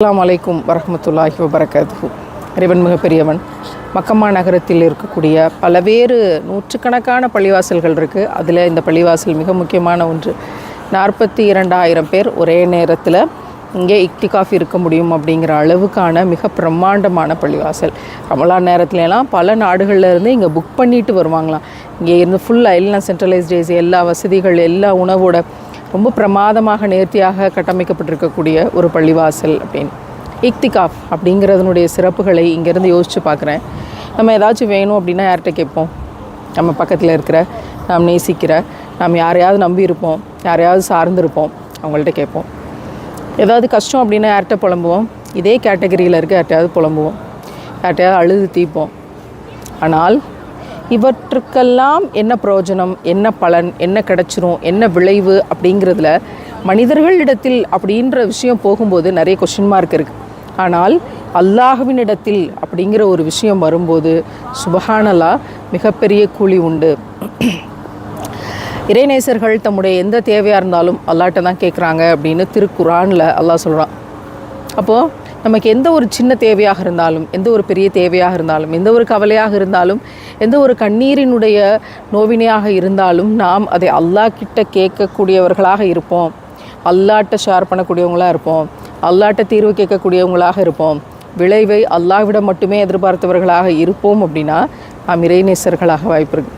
அஸ்ஸலாமு அலைக்கும் வரமத்துல்லாஹி வபரகாத்துஹு. இறைவன் மிகப்பெரியவன். மக்கம்மா நகரத்தில் இருக்கக்கூடிய பலவேறு நூற்றுக்கணக்கான பள்ளிவாசல்கள் இருக்குது அதில் இந்த பள்ளிவாசல் மிக முக்கியமான ஒன்று. நாற்பத்தி இரண்டாயிரம் பேர் ஒரே நேரத்தில் இங்கே இக்திகாஃப் இருக்க முடியும் அப்படிங்கிற அளவுக்கான மிக பிரம்மாண்டமான பள்ளிவாசல். ரமலான் நேரத்துலலாம் பல நாடுகளில் இருந்து இங்கே புக் பண்ணிட்டு வருவாங்களாம். இங்கே இருந்து ஃபுல்லாக எல்லாம் சென்ட்ரலைஸ்ட் எல்லா வசதிகள் எல்லா உணவோட ரொம்ப பிரமாதமாக நேர்த்தியாக கட்டமைக்கப்பட்டிருக்கக்கூடிய ஒரு பள்ளிவாசல் அப்படின்னு. இக்திகாஃப் அப்படிங்கிறதுனுடைய சிறப்புகளை இங்கேருந்து யோசித்து பார்க்குறேன். நம்ம ஏதாச்சும் வேணும் அப்படின்னா யார்கிட்ட கேட்போம். நம்ம பக்கத்தில் இருக்கிற நாம் நேசிக்கிற நாம் யாரையாவது நம்பி இருப்போம் யாரையாவது சார்ந்திருப்போம் அவங்கள்ட்ட கேட்போம். ஏதாவது கஷ்டம் அப்படின்னா யார்கிட்ட புலம்புவோம்? இதே கேட்டகரியில் இருக்க யார்கிட்டயாவது புலம்புவோம். யார்கிட்டையாவது அழுது தீப்போம். ஆனால் இவற்றுக்கெல்லாம் என்ன பிரயோஜனம் என்ன பலன் என்ன கிடைச்சிரும் என்ன விளைவு அப்படிங்கிறதுல மனிதர்களிடத்தில் அப்படின்ற விஷயம் போகும்போது நிறைய கொஷின் மார்க் இருக்குது ஆனால் அல்லாஹுவினிடத்தில் அப்படிங்கிற ஒரு விஷயம் வரும்போது சுபஹானலா மிகப்பெரிய கூலி உண்டு. இறைநேசர்கள் தம்முடைய எந்த தேவையாக இருந்தாலும் அல்லாட்ட தான் கேட்குறாங்க அப்படின்னு திருக்குரானில் அல்லாஹ் சொல்கிறான் அப்போது நமக்கு எந்த ஒரு சின்ன தேவையாக இருந்தாலும் எந்த ஒரு பெரிய தேவையாக இருந்தாலும் எந்த ஒரு கவலையாக இருந்தாலும் எந்த ஒரு கண்ணீரினுடைய நோவினையாக இருந்தாலும் நாம் அதை அல்லாஹ் கிட்ட கேட்கக்கூடியவர்களாக இருப்போம். அல்லாட்ட ஷேர் பண்ணக்கூடியவங்களாக இருப்போம். அல்லாட்ட தீர்வு கேட்கக்கூடியவங்களாக இருப்போம். விளைவை அல்லாவிடம் மட்டுமே எதிர்பார்த்தவர்களாக இருப்போம் அப்படின்னா நாம் இறைநேசர்களாக வாய்ப்பு இருக்கு.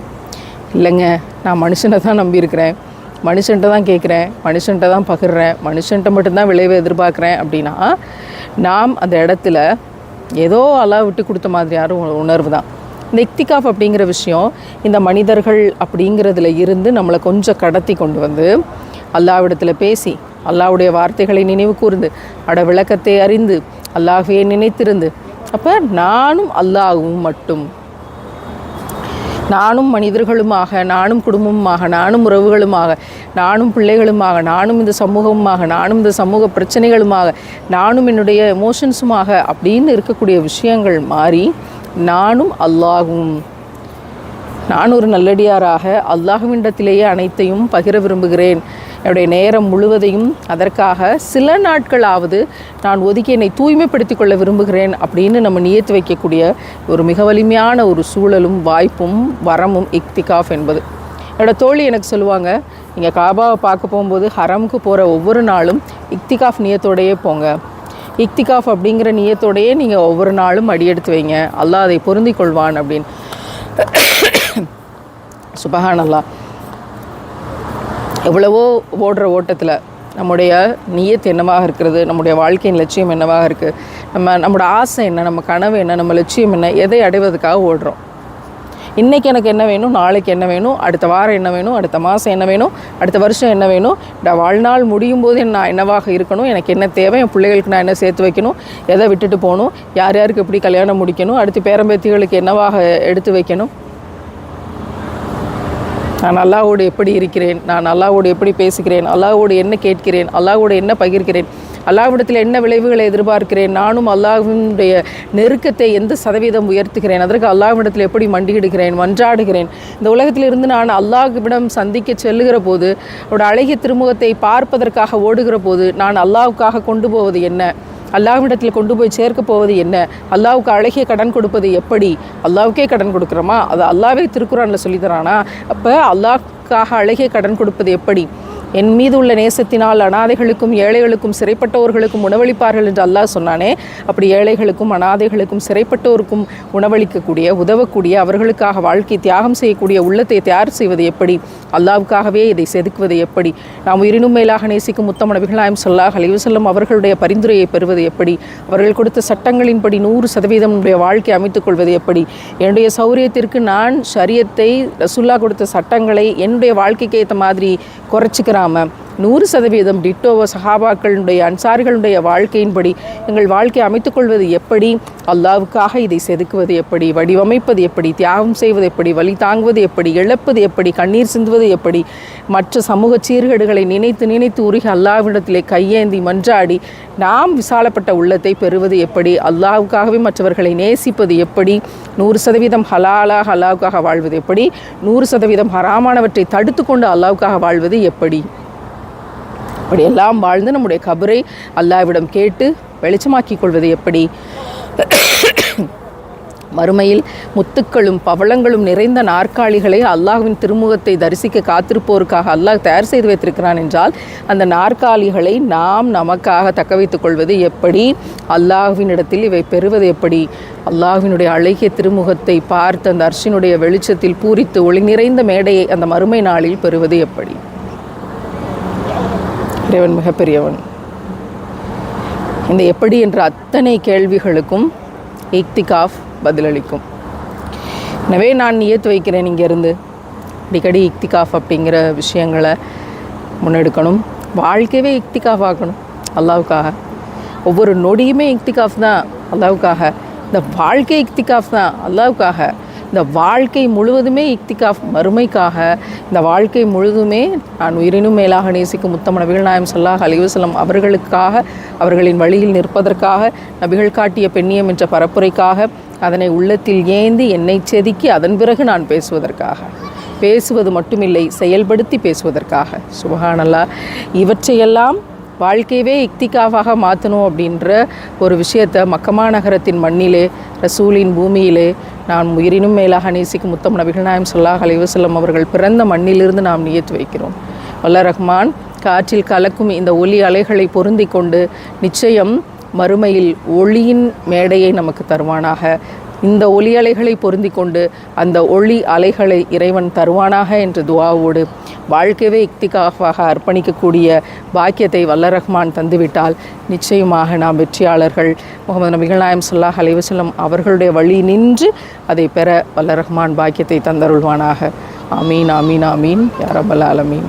இல்லைங்க நான் மனுஷனை தான் நம்பியிருக்கிறேன். மனுஷன்ட்ட தான் கேட்குறேன் மனுஷன்ட்ட தான் பகிர்றேன் மனுஷன்ட்ட மட்டும்தான் விளைவை எதிர்பார்க்குறேன் அப்படின்னா நாம் அந்த இடத்துல ஏதோ அல்லாஹ் விட்டு கொடுத்த மாதிரியான யாரும் உணர்வு தான் இந்த இக்திகாஃப் அப்படிங்கிற விஷயம் இந்த மனிதர்கள் அப்படிங்கிறதுல இருந்து நம்மளை கொஞ்சம் கடத்தி கொண்டு வந்து அல்லாவிடத்தில் பேசி அல்லாவுடைய வார்த்தைகளை நினைவு கூர்ந்து அட விளக்கத்தை அறிந்து அல்லாஹையே நினைத்திருந்து அப்போ நானும் அல்லாஹ்வும் மட்டும் நானும் மனிதர்களுமாக நானும் குடும்பமுமாக நானும் உறவுகளுமாக நானும் பிள்ளைகளுமாக நானும் இந்த சமூகமுமாக நானும் இந்த சமூக பிரச்சனைகளுமாக நானும் என்னுடைய எமோஷன்ஸுமாக அப்படின்னு இருக்கக்கூடிய விஷயங்கள் மாறி நானும் அல்லாஹும் நான் ஒரு நல்லடியாராக அல்லாஹுவினிடத்திலேயே அனைத்தையும் பகிர விரும்புகிறேன். என்னுடைய நேரம் முழுவதையும் அதற்காக சில நாட்களாவது நான் ஒதுக்கி என்னை தூய்மைப்படுத்தி கொள்ள விரும்புகிறேன் அப்படின்னு நம்ம நியத்து வைக்கக்கூடிய ஒரு மிக வலிமையான ஒரு சூழலும் வாய்ப்பும் வரமும் இக்திகாஃப் என்பது. என்னோட தோழி எனக்கு சொல்லுவாங்க நீங்கள் காபாவை பார்க்க போகும்போது ஹரமுக்கு போகிற ஒவ்வொரு நாளும் இக்திகாஃப் நியத்தோடையே போங்க. இக்திகாஃப் அப்படிங்கிற நியத்தோடையே நீங்கள் ஒவ்வொரு நாளும் அடியெடுத்து வைங்க. அல்லாஹ் அதை பொருந்திக் கொள்வான் அப்படின்னு. சுபஹான் எவ்வளவோ ஓடுற ஓட்டத்தில் நம்முடைய நியத் என்னவாக இருக்கிறது நம்முடைய வாழ்க்கையின் லட்சியம் என்னவாக இருக்குது நம்ம நம்மளோட ஆசை என்ன நம்ம கனவு என்ன நம்ம லட்சியம் என்ன எதை அடைவதற்காக ஓடுறோம். இன்றைக்கி எனக்கு என்ன வேணும் நாளைக்கு என்ன வேணும் அடுத்த வாரம் என்ன வேணும் அடுத்த மாதம் என்ன வேணும் அடுத்த வருஷம் என்ன வேணும் நான் வாழ்நாள் முடியும் போது நான் என்னவாக இருக்கணும் எனக்கு என்ன தேவை என் பிள்ளைகளுக்கு நான் என்ன சேர்த்து வைக்கணும் எதை விட்டுட்டு போகணும் யார் யாருக்கு எப்படி கல்யாணம் முடிக்கணும் அடுத்து பேரம்பேத்திகளுக்கு என்னவாக எடுத்து வைக்கணும் நான் அல்லாவோடு எப்படி இருக்கிறேன்? நான் அல்லாவோடு எப்படி பேசுகிறேன்? அல்லாவோடு என்ன கேட்கிறேன்? அல்லாவோடு என்ன பகிர்கிறேன்? அல்லாவிடத்தில் என்ன விளைவுகளை எதிர்பார்க்கிறேன்? நானும் அல்லாஹ்வினுடைய நெருக்கத்தை எந்த சதவீதம் உயர்த்துகிறேன்? அதற்கு அல்லாஹ்விடத்தில் எப்படி மண்டியிடுகிறேன்? மன்றாடுகிறேன்? இந்த உலகத்திலிருந்து நான் அல்லாஹ்விடம் சந்திக்க செல்லுகிற போது அவருடைய அழகிய திருமுகத்தை பார்ப்பதற்காக ஓடுகிற போது நான் அல்லாஹ்வுக்காக கொண்டு போவது என்ன? அல்லாஹ்விடத்தில் கொண்டு போய் சேர்க்க போவது என்ன? அல்லாவுக்கு அழகிய கடன் கொடுப்பது எப்படி? அல்லாவுக்கே கடன் கொடுக்குறோமா? அது அல்லாவே திருக்குறானில் சொல்லித்தரானா அப்போ அல்லாஹ்க்காக அழகிய கடன் கொடுப்பது எப்படி? என் மீது உள்ள நேசத்தினால் அனாதைகளுக்கும் ஏழைகளுக்கும் சிறைப்பட்டவர்களுக்கும் உணவளிப்பார்கள் என்று அல்லாஹ் சொன்னானே. அப்படி ஏழைகளுக்கும் அனாதைகளுக்கும் சிறைப்பட்டோருக்கும் உணவளிக்கக்கூடிய உதவக்கூடிய அவர்களுக்காக வாழ்க்கை தியாகம் செய்யக்கூடிய உள்ளத்தை தயார் செய்வது எப்படி? அல்லாவுக்காகவே இதை செதுக்குவது எப்படி? நாம் உயிரினும் மேலாக நேசிக்கும் முத்தம் நபிகளாயம் சொல்லாஹ் அலிவசல்லம் அவர்களுடைய பரிந்துரையை பெறுவது எப்படி? அவர்கள் கொடுத்த சட்டங்களின்படி நூறு சதவீதம் வாழ்க்கை அமைத்துக் கொள்வது எப்படி? என்னுடைய சௌரியத்திற்கு நான் சரியத்தை ரசுல்லா கொடுத்த சட்டங்களை என்னுடைய வாழ்க்கைக்கு ஏற்ற மாதிரி குறைச்சிக்கிறாம நூறு சதவீதம் டிட்டோவ சஹாபாக்களுடைய அன்சாரிகளுடைய வாழ்க்கையின்படி எங்கள் வாழ்க்கையை அமைத்துக்கொள்வது எப்படி? அல்லாவுக்காக இதை செதுக்குவது எப்படி? வடிவமைப்பது எப்படி? தியாகம் செய்வது எப்படி? வழி தாங்குவது எப்படி? இழப்பது எப்படி? கண்ணீர் சிந்துவது எப்படி? மற்ற சமூக சீர்கேடுகளை நினைத்து நினைத்து உருகி அல்லாவிடத்திலே கையேந்தி மன்றாடி நாம் விசாலப்பட்ட உள்ளத்தை பெறுவது எப்படி? அல்லாவுக்காகவே மற்றவர்களை நேசிப்பது எப்படி? நூறு சதவீதம் ஹலாலாக அல்லாவுக்காக வாழ்வது எப்படி? நூறு சதவீதம் ஹராமானவற்றை தடுத்து கொண்டு அல்லாவுக்காக வாழ்வது எப்படி? இப்படியெல்லாம் வாழ்ந்து நம்முடைய கபரை அல்லாவிடம் கேட்டு வெளிச்சமாக்கிக் கொள்வது எப்படி? மறுமையில் முத்துக்களும் பவளங்களும் நிறைந்த நாற்காலிகளை அல்லாஹ்வின் திருமுகத்தை தரிசிக்க காத்திருப்போருக்காக அல்லாஹ் தயார் செய்து வைத்திருக்கிறான் என்றால் அந்த நாற்காலிகளை நாம் நமக்காக தக்க வைத்துக் கொள்வது எப்படி? அல்லாஹ்வினிடத்தில் இவை பெறுவது எப்படி? அல்லாஹ்வினுடைய அழகிய திருமுகத்தை பார்த்து அந்த அர்ஷினுடைய வெளிச்சத்தில் பூரித்து ஒளி நிறைந்த மேடையை அந்த மறுமை நாளில் பெறுவது எப்படி? இறைவன் மிகப்பெரியவன். இந்த எப்படி என்ற அத்தனை கேள்விகளுக்கும் இக்திகாஃப் பதிலளிக்கும். எனவே நான் ஏற்று வைக்கிறேன் இங்கேருந்து. அடிக்கடி இக்திகாஃப் அப்படிங்கிற விஷயங்களை முன்னெடுக்கணும். வாழ்க்கையவே இக்திகாஃப் ஆக்கணும் அல்லாவுக்காக. ஒவ்வொரு நொடியுமே இக்திகாஃப் தான். அல்லாவுக்காக. இந்த வாழ்க்கை இக்திகாஃப் தான். அல்லாவுக்காக. இந்த வாழ்க்கை முழுவதுமே இக்திகாஃப் மறுமைக்காக இந்த வாழ்க்கை முழுதுமே நான் உயிரினும் மேலாக நேசிக்கும் முத்தம நபிகள் நாயம் சொல்லாஹ் அலிவசலம் அவர்களுக்காக அவர்களின் வழியில் நிற்பதற்காக நபிகள் காட்டிய பெண்ணியம் என்ற பரப்புரைக்காக அதனை உள்ளத்தில் ஏந்தி என்னை செதுக்கி அதன் பிறகு நான் பேசுவதற்காக. பேசுவது மட்டுமில்லை செயல்படுத்தி பேசுவதற்காக. சுபகானல்லா இவற்றையெல்லாம் வாழ்க்கையவே இக்திகாவாக மாற்றணும் அப்படின்ற ஒரு விஷயத்தை மக்கமா நகரத்தின் மண்ணிலே ரசூலின் பூமியிலே நான் உயிரினும் மேலாக நேசிக்கும் முத்தம் நபிகள் நாயம் சொல்லாஹ் அலைவசல்லம் அவர்கள் பிறந்த மண்ணிலிருந்து நாம் நியத்து வைக்கிறோம். வல்ல ரஹ்மான் காற்றில் கலக்கும் இந்த ஒலி அலைகளை பொருந்தி கொண்டு நிச்சயம் மறுமையில் ஒளியின் மேடையை நமக்கு தருவானாக. இந்த ஒலி அலைகளை பொருந்தி கொண்டு அந்த ஒளி அலைகளை இறைவன் தருவானாக என்ற துவாவோடு வாழ்க்கையவே இக்திகாஃபாக அர்ப்பணிக்கக்கூடிய பாக்கியத்தை வல்ல ரஹ்மான் தந்துவிட்டால் நிச்சயமாக நாம் வெற்றியாளர்கள். முகமது நபிகள் நாயம் சொல்லாஹ் அலைவசல்லம் அவர்களுடைய வழி நின்று அதை பெற வல்ல ரஹ்மான் பாக்கியத்தை தந்தருள்வானாக. ஆமீன் ஆமீன் ஆமீன். யாரபல் ஆலமீன்.